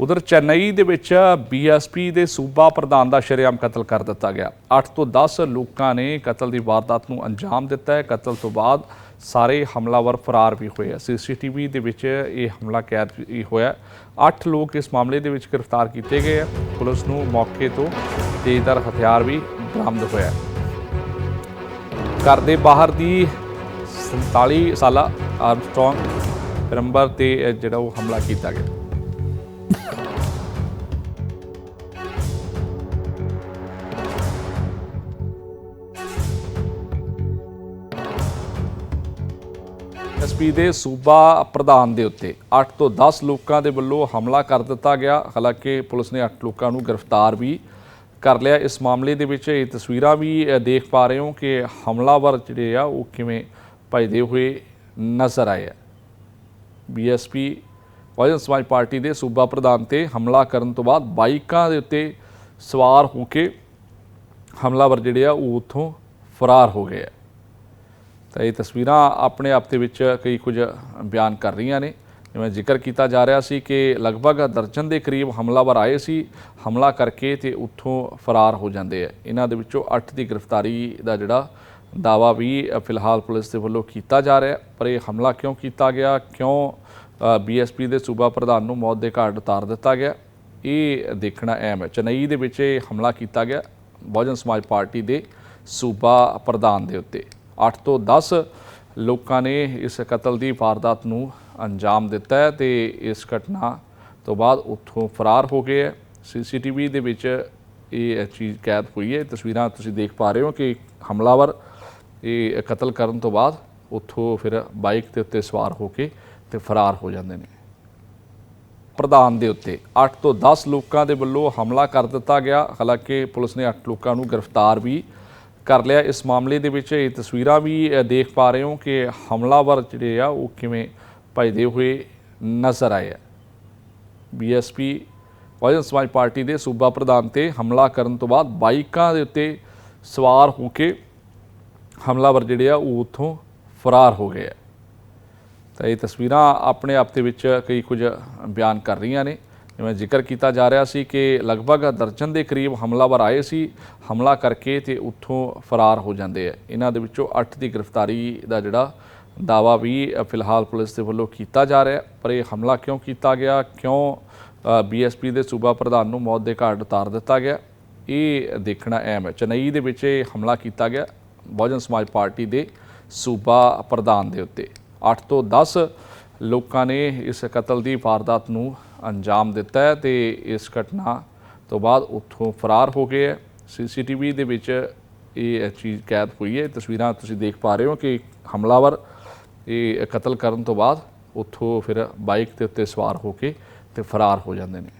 ਉਧਰ ਚੇਨਈ ਦੇ ਵਿੱਚ ਬੀਐਸਪੀ ਦੇ ਸੂਬਾ ਪ੍ਰਧਾਨ ਦਾ ਸ਼ਰੇਆਮ ਕਤਲ ਕਰ ਦਿੱਤਾ ਗਿਆ। 8 ਤੋਂ 10 ਲੋਕਾਂ ਨੇ ਕਤਲ ਦੀ ਵਾਰਦਾਤ ਨੂੰ ਅੰਜਾਮ ਦਿੱਤਾ ਹੈ। ਕਤਲ ਤੋਂ ਬਾਅਦ ਸਾਰੇ ਹਮਲਾਵਰ ਫਰਾਰ ਵੀ ਹੋਏ ਆ। ਸੀਸੀਟੀਵੀ ਦੇ ਵਿੱਚ ਇਹ ਹਮਲਾ ਕੈਦ ਹੋਇਆ 8 ਲੋਕ ਇਸ ਮਾਮਲੇ ਦੇ ਵਿੱਚ ਗ੍ਰਿਫਤਾਰ ਕੀਤੇ ਗਏ ਆ। ਪੁਲਿਸ ਨੂੰ ਮੌਕੇ ਤੋਂ ਤੇਜ਼ਧਾਰ ਹਥਿਆਰ ਵੀ ਬਰਾਮਦ ਹੋਇਆ ਘਰ ਦੇ ਬਾਹਰ ਦੀ 47 ਸਾਲਾ ਆਰਮਸਟ੍ਰੋਂਗ ਨੰਬਰ ਤੇ ਜਿਹੜਾ ਉਹ ਹਮਲਾ ਕੀਤਾ ਗਿਆ। ਐਸਪੀ ਦੇ ਸੂਬਾ ਪ੍ਰਧਾਨ ਦੇ ਉੱਤੇ 8 ਤੋਂ 10 ਲੋਕਾਂ ਦੇ ਵੱਲੋਂ ਹਮਲਾ ਕਰ ਦਿੱਤਾ ਗਿਆ। ਹਾਲਾਂਕਿ ਪੁਲਿਸ ਨੇ 8 ਲੋਕਾਂ ਨੂੰ ਗ੍ਰਿਫਤਾਰ ਵੀ ਕਰ ਲਿਆ। ਇਸ ਮਾਮਲੇ ਦੇ ਵਿੱਚ ਇਹ ਤਸਵੀਰਾਂ ਵੀ ਦੇਖ ਪਾ ਰਹੇ ਹੋ ਕਿ ਹਮਲਾਵਰ ਜਿਹੜੇ ਆ, ਉਹ ਕਿਵੇਂ ਭਜਦੇ ਹੋਏ ਨਜ਼ਰ ਆਏ ਆ। ਬੀਐਸਪੀ ਬਹੁਜਨ ਸਮਾਜ ਪਾਰਟੀ ਦੇ ਸੂਬਾ ਪ੍ਰਧਾਨ ਤੇ ਹਮਲਾ ਕਰਨ ਤੋਂ ਬਾਅਦ ਬਾਈਕਾਂ ਦੇ ਉੱਤੇ ਸਵਾਰ ਹੋ ਕੇ ਹਮਲਾਵਰ ਜਿਹੜੇ ਆ, ਉਹ ਉੱਥੋਂ ਫਰਾਰ ਹੋ ਗਏ ਆ। ਤਾਂ ਇਹ ਤਸਵੀਰਾਂ ਆਪਣੇ ਆਪ ਦੇ ਵਿੱਚ ਕਈ ਕੁਝ ਬਿਆਨ ਕਰ ਰਹੀਆਂ ਨੇ। ਜਿਵੇਂ ਜ਼ਿਕਰ ਕੀਤਾ ਜਾ ਰਿਹਾ ਸੀ ਕਿ ਲਗਭਗ ਦਰਜਨ ਦੇ ਕਰੀਬ ਹਮਲਾਵਰ ਆਏ ਸੀ। ਹਮਲਾ ਕਰਕੇ ਤੇ ਉੱਥੋਂ ਫਰਾਰ ਹੋ ਜਾਂਦੇ ਆ। ਇਹਨਾਂ ਦੇ ਵਿੱਚੋਂ 8 ਦੀ ਗ੍ਰਿਫਤਾਰੀ ਦਾ ਜਿਹੜਾ ਦਾਵਾ ਵੀ ਫਿਲਹਾਲ ਪੁਲਿਸ ਦੇ ਵੱਲੋਂ ਕੀਤਾ ਜਾ ਰਿਹਾ। ਪਰ ਇਹ ਹਮਲਾ ਕਿਉਂ ਕੀਤਾ ਗਿਆ? ਕਿਉਂ ਬੀਐਸਪੀ ਦੇ ਸੂਬਾ ਪ੍ਰਧਾਨ ਨੂੰ ਮੌਤ ਦੇ ਘਾਟ ਉਤਾਰ ਦਿੱਤਾ ਗਿਆ? ਇਹ ਦੇਖਣਾ ਅਹਿਮ ਹੈ। ਚੇਨਈ ਦੇ ਵਿੱਚ ਇਹ ਹਮਲਾ ਕੀਤਾ ਗਿਆ। ਬਹੁਜਨ ਸਮਾਜ ਪਾਰਟੀ ਦੇ ਸੂਬਾ ਪ੍ਰਧਾਨ ਦੇ ਉੱਤੇ। 8 ਤੋਂ 10 ਲੋਕਾਂ ਨੇ ਇਸ ਕਤਲ ਦੀ ਵਾਰਦਾਤ ਨੂੰ ਅੰਜਾਮ ਦਿੱਤਾ ਹੈ ਤੇ ਇਸ ਘਟਨਾ ਤੋਂ ਬਾਅਦ ਉੱਥੋਂ ਫਰਾਰ ਹੋ ਗਏ ਹੈ। ਸੀਸੀਟੀਵੀ ਦੇ ਵਿੱਚ ਇਹ ਚੀਜ਼ ਕੈਦ ਹੋਈ ਹੈ। ਤਸਵੀਰਾਂ ਤੁਸੀਂ ਦੇਖ ਪਾ ਰਹੇ ਹੋ ਕਿ ਹਮਲਾਵਰ ਇਹ ਕਤਲ ਕਰਨ ਤੋਂ ਬਾਅਦ ਉੱਥੋਂ ਫਿਰ ਬਾਈਕ ਦੇ ਉੱਤੇ ਸਵਾਰ ਹੋ ਕੇ ਤੇ ਫਰਾਰ ਹੋ ਜਾਂਦੇ ਨੇ। ਪ੍ਰਧਾਨ ਦੇ ਉੱਤੇ 8 ਤੋਂ 10 ਲੋਕਾਂ ਦੇ ਵੱਲੋਂ ਹਮਲਾ ਕਰ ਦਿੱਤਾ ਗਿਆ। ਹਾਲਾਂਕਿ ਪੁਲਿਸ ਨੇ 8 ਲੋਕਾਂ ਨੂੰ ਗ੍ਰਿਫਤਾਰ ਵੀ ਕਰ ਲਿਆ। ਇਸ ਮਾਮਲੇ ਦੇ ਵਿੱਚ ਇਹ ਤਸਵੀਰਾਂ ਵੀ ਦੇਖ ਪਾ ਰਹੇ ਹੋ ਕਿ ਹਮਲਾਵਰ ਜਿਹੜੇ ਆ, ਉਹ ਕਿਵੇਂ ਭਜਦੇ ਹੋਏ ਨਜ਼ਰ ਆਏ ਆ। ਬੀਐਸਪੀ ਬਹੁਜਨ ਸਮਾਜ ਪਾਰਟੀ ਦੇ ਸੂਬਾ ਪ੍ਰਧਾਨ ਤੇ ਹਮਲਾ ਕਰਨ ਤੋਂ ਬਾਅਦ ਬਾਈਕਾਂ ਦੇ ਉੱਤੇ ਸਵਾਰ ਹੋ ਕੇ ਹਮਲਾਵਰ ਜਿਹੜੇ ਆ, ਉਹ ਉੱਥੋਂ ਫਰਾਰ ਹੋ ਗਏ ਆ। ਤਾਂ ਇਹ ਤਸਵੀਰਾਂ ਆਪਣੇ ਆਪ ਦੇ ਵਿੱਚ ਕਈ ਕੁਝ ਬਿਆਨ ਕਰ ਰਹੀਆਂ ਨੇ। ਜਿਵੇਂ ਜ਼ਿਕਰ ਕੀਤਾ ਜਾ ਰਿਹਾ ਸੀ ਕਿ ਲਗਭਗ ਦਰਜਨ ਦੇ ਕਰੀਬ ਹਮਲਾਵਰ ਆਏ ਸੀ, ਹਮਲਾ ਕਰਕੇ ਤੇ ਉੱਥੋਂ ਫਰਾਰ ਹੋ ਜਾਂਦੇ ਆ। ਇਹਨਾਂ ਦੇ ਵਿੱਚੋਂ 8 ਦੀ ਗ੍ਰਿਫਤਾਰੀ ਦਾ ਜਿਹੜਾ ਦਾਵਾ ਵੀ ਫਿਲਹਾਲ ਪੁਲਿਸ ਦੇ ਵੱਲੋਂ ਕੀਤਾ ਜਾ ਰਿਹਾ। ਪਰ ਇਹ ਹਮਲਾ ਕਿਉਂ ਕੀਤਾ ਗਿਆ? ਕਿਉਂ ਬੀਐਸਪੀ ਦੇ ਸੂਬਾ ਪ੍ਰਧਾਨ ਨੂੰ ਮੌਤ ਦੇ ਘਾਟ ਉਤਾਰ ਦਿੱਤਾ ਗਿਆ? ਇਹ ਦੇਖਣਾ ਅਹਿਮ ਹੈ। ਚੇਨਈ ਦੇ ਵਿੱਚ ਇਹ ਹਮਲਾ ਕੀਤਾ ਗਿਆ। ਬਹੁਜਨ ਸਮਾਜ ਪਾਰਟੀ ਦੇ ਸੂਬਾ ਪ੍ਰਧਾਨ ਦੇ ਉੱਤੇ। 8 ਤੋਂ 10 ਲੋਕਾਂ ਨੇ ਇਸ ਕਤਲ ਦੀ ਵਾਰਦਾਤ ਨੂੰ ਅੰਜਾਮ ਦਿੱਤਾ ਹੈ ਤੇ ਇਸ ਘਟਨਾ ਤੋਂ ਬਾਅਦ ਉੱਥੋਂ ਫਰਾਰ ਹੋ ਗਏ ਹੈ। ਸੀਸੀਟੀਵੀ ਦੇ ਵਿੱਚ ਇਹ ਚੀਜ਼ ਕੈਦ ਹੋਈ ਹੈ। ਤਸਵੀਰਾਂ ਤੁਸੀਂ ਦੇਖ ਪਾ ਰਹੇ ਹੋ ਕਿ ਹਮਲਾਵਰ ਇਹ ਕਤਲ ਕਰਨ ਤੋਂ ਬਾਅਦ ਉੱਥੋਂ ਫਿਰ ਬਾਈਕ ਦੇ ਉੱਤੇ ਸਵਾਰ ਹੋ ਕੇ ਤੇ ਫਰਾਰ ਹੋ ਜਾਂਦੇ ਨੇ।